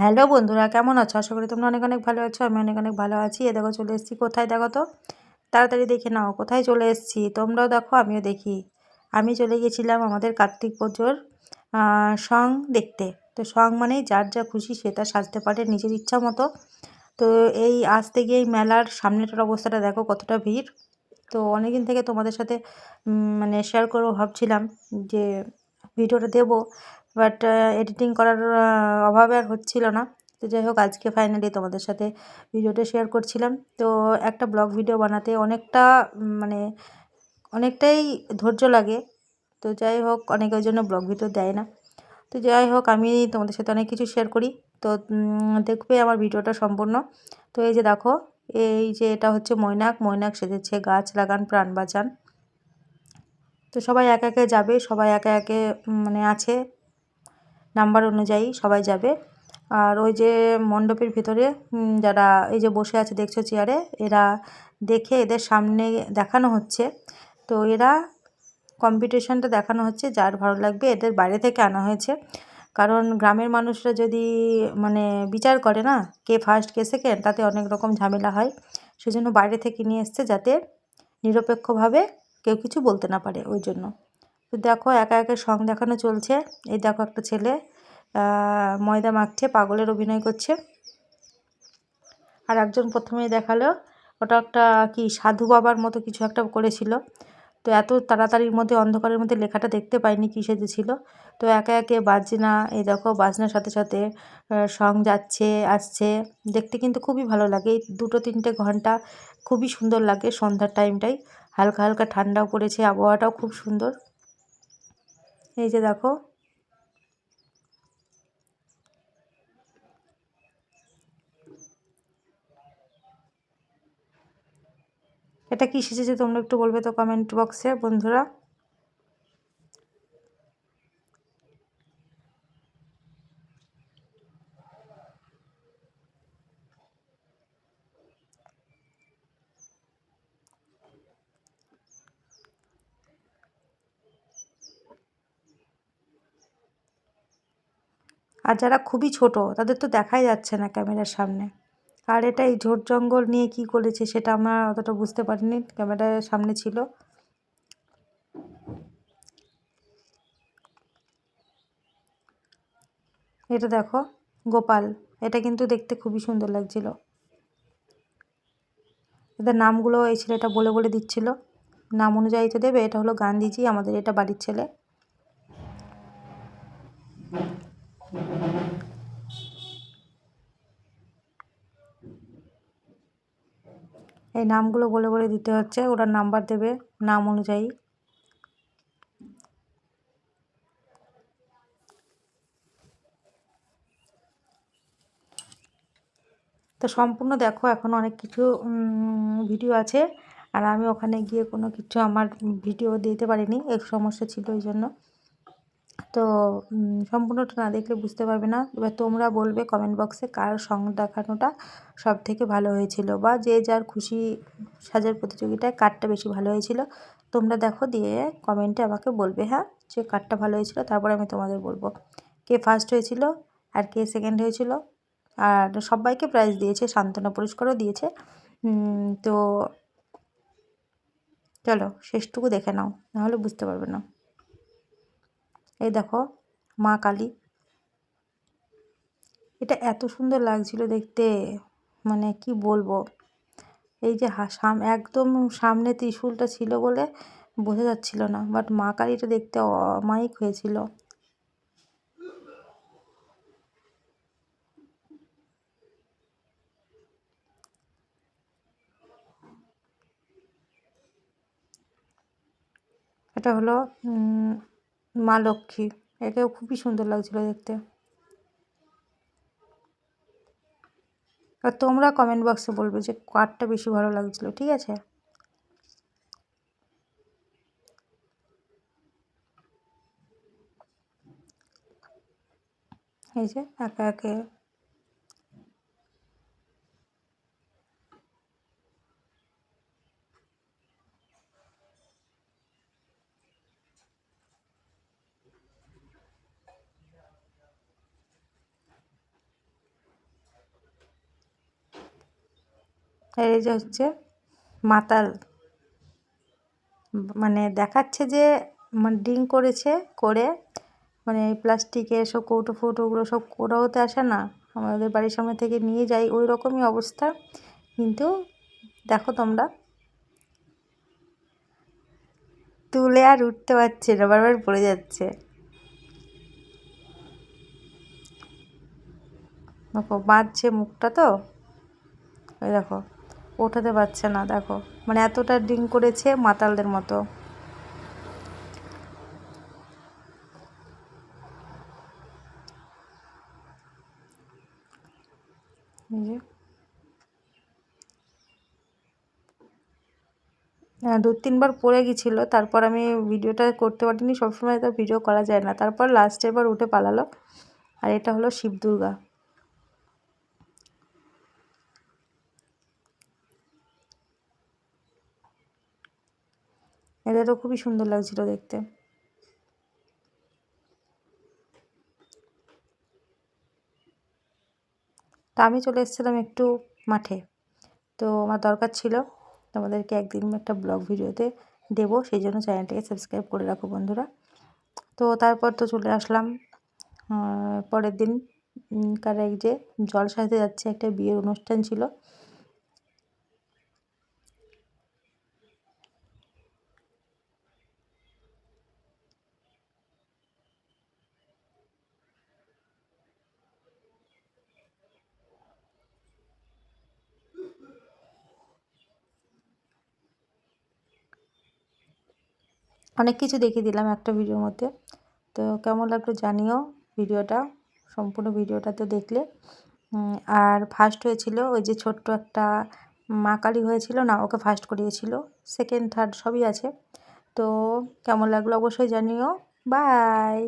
Hello বন্ধুরা, কেমন আছো? আশা করি তোমরা অনেক অনেক ভালো আছো, আমি অনেক অনেক ভালো আছি। এ দেখো চলে এসেছি কোথায় দেখো তো? তাড়াতাড়ি দেখে নাও, কোথায় চলে এসেছি? তোমরাও দেখো, আমিও দেখি। আমি চলে গেছিলাম আমাদের কার্তিক পুজোর সং দেখতে। তো সং মানেই যার যা খুশি সে তা সাজতে পারে নিজের ইচ্ছা মতো। তো এই আসতে গিয়ে এই মেলার সামনেটার অবস্থাটা দেখো কতটা ভিড়। তো অনেকদিন থেকে তোমাদের সাথে মানে শেয়ার করব, ভাবছিলাম যে ভিডিওটা দেবো। বাট এডিটিং করার অভাবে আর হচ্ছিল না। তো যাই হোক, আজকে ফাইনালি তোমাদের সাথে ভিডিওটা শেয়ার করছিলাম। তো একটা ব্লগ ভিডিও বানাতে অনেকটা মানে অনেকটাই ধৈর্য লাগে। তো যাই হোক, অনেকে ওই জন্য ব্লগ ভিডিও দেয় না। তো যাই হোক, আমি তোমাদের সাথে অনেক কিছু শেয়ার করি। তো দেখবে আমার ভিডিওটা সম্পূর্ণ। তো এই যে দেখো, এই যে এটা হচ্ছে মৈনাক। মৈনাক সেজেছে গাছ লাগান, প্রাণ বাঁচান। তো সবাই একে একে যাবে, সবাই একে একে মানে আছে। নাম্বার অনুযায়ী সবাই যাবে। আর ওই যে মণ্ডপের ভিতরে যারা এই যে বসে আছে, দেখছ চেয়ারে, এরা দেখে এদের সামনে দেখানো হচ্ছে। তো এরা কম্পিটিশনটা দেখানো হচ্ছে, যার ভালো লাগবে এদের বাইরে থেকে আনা হয়েছে। কারণ গ্রামের মানুষরা যদি মানে বিচার করে না, কে ফার্স্ট কে সেকেন্ড তাতে অনেক রকম ঝামেলা হয়। সেজন্য বাইরে থেকে নিয়ে এসছে যাতে নিরপেক্ষভাবে কেউ কিছু বলতে না পারে ওই জন্য। তো দেখো একা একা সং দেখানো চলছে। এই দেখো একটা ছেলে ময়দা মাখছে, পাগলের অভিনয় করছে। আর একজন প্রথমেই দেখাল, ওটা একটা কি সাধু বাবার মতো কিছু একটা করেছিল। তো এত তাড়াতাড়ির মধ্যে, অন্ধকারের মধ্যে লেখাটা দেখতে পাইনি কিসে যে ছিল। তো একে একে বাজনা, এই দেখো বাজনার সাথে সাথে সং যাচ্ছে, আসছে। দেখতে কিন্তু খুবই ভালো লাগে। এই দুটো তিনটে ঘণ্টা খুবই সুন্দর লাগে সন্ধ্যার টাইমটাই হালকা হালকা ঠান্ডাও পড়েছে, আবহাওয়াটাও খুব সুন্দর। এই যে দেখো। এটা কি এসেছে তোমরা একটু বলবে তো কমেন্ট বক্সে বন্ধুরা? আর যারা খুবই ছোট, তাদের তো দেখাই যাচ্ছে না ক্যামেরার সামনে। আর এটা এই ঝোট জঙ্গল নিয়ে কি করেছে সেটা আমরা অতটা বুঝতে পারিনি, ক্যামেরার সামনে ছিল। এটা দেখো, গোপাল। এটা কিন্তু দেখতে খুবই সুন্দর লাগছিল। এদের নামগুলো এই ছেলেটা বলে বলে দিচ্ছিল। নাম অনুযায়ী তো দেবে, এটা হলো গান্ধীজি, আমাদের এটা বাড়ির ছেলে। এই নামগুলো বলে বলে দিতে হচ্ছে, ওরা নাম্বার দেবে, নাম অনুযায়ী। তো সম্পূর্ণ দেখো, এখন অনেক কিছু ভিডিও আছে, আর আমি ওখানে গিয়ে কোনো কিছু আমার ভিডিও দিতে পারিনি এক সমস্যা ছিল ওই জন্য। তো সম্পূর্ণটা না দেখলে বুঝতে পারবে না। এবার তোমরা বলবে কমেন্ট বক্সে কার সং দেখানোটা সব থেকে ভালো হয়েছিল বা যে যার খুশি সাজার প্রতিযোগিতায় কারটা বেশি ভালো হয়েছিল। তোমরা দেখো, দিয়ে কমেন্টে আমাকে বলবে হ্যাঁ যে কারটা ভালো হয়েছিল, তারপরে আমি তোমাদের বলব। কে ফার্স্ট হয়েছিল আর কে সেকেন্ড হয়েছিল? আর সবাইকে প্রাইজ দিয়েছে, সান্ত্বনা পুরস্কারও দিয়েছে। তো, চলো, শেষটুকু দেখে নাও নাহলে বুঝতে পারবে না। এই দেখো, মা কালী। এটা এত সুন্দর লাগছিল দেখতে মানে কি বলব? এই যে সাম, একদম সামনে ত্রিশুলটা ছিল বলে বোঝা যাচ্ছিল না বাট মা কালীটা দেখতে অমায়িক হয়েছিল। এটা হলো মা লক্ষ্মী। একেও খুবই সুন্দর লাগছিল দেখতে। আর তোমরা কমেন্ট বক্সে বলবে যে কার্ডটা বেশি ভালো লাগছিল, ঠিক আছে? এই যে একে একে এই যে হচ্ছে মাতাল মানে দেখাচ্ছে যে মানে ড্রিঙ্ক করেছে করে। মানে প্লাস্টিকের সব কৌটো ফৌটোগুলো সব কোড়া হতে আসে না। আমাদের বাড়ির সামনে থেকে নিয়ে যাই ওই রকমই অবস্থা। কিন্তু দেখো তোমরা। তুলে আর উঠতে পারছে না, বারবার পড়ে যাচ্ছে। দেখো বাঁধছে মুখটা তো। ওই দেখো। ওঠাতে পারছে না, দেখো। মানে এতটা ড্রিঙ্ক করেছে মাতালদের মতো। হ্যাঁ দু তিনবার পড়ে গেছিল, তারপর আমি ভিডিওটা করতে পারিনি, সবসময় তো ভিডিও করা যায় না। তারপর লাস্টে এবার উঠে পালালো, আর এটা হলো শিব এদেরও খুবই সুন্দর লাগছিল দেখতে। তা আমি চলে এসেছিলাম একটু মাঠে। তো আমার দরকার ছিল তোমাদেরকে একদিন একটা ব্লগ ভিডিওতে দেবো, সেই জন্য চ্যানেলটাকে সাবস্ক্রাইব করে রাখো বন্ধুরা। তো তারপর তো চলে আসলাম পরের দিন কার যে জল সাজতে যাচ্ছে, একটা বিয়ের অনুষ্ঠান ছিল। অনেক কিছু দেখিয়ে দিলাম একটা ভিডিওর মধ্যে। তো কেমন লাগল জানিও ভিডিওটা সম্পূর্ণ ভিডিওটা তো দেখলে। আর ফার্স্ট হয়েছিল ওই যে ছোট্ট একটা মা কালী হয়েছিল না, ওকে ফার্স্ট করিয়েছিল। সেকেন্ড থার্ড সবই আছে। তো কেমন লাগল অবশ্যই জানিও। বাই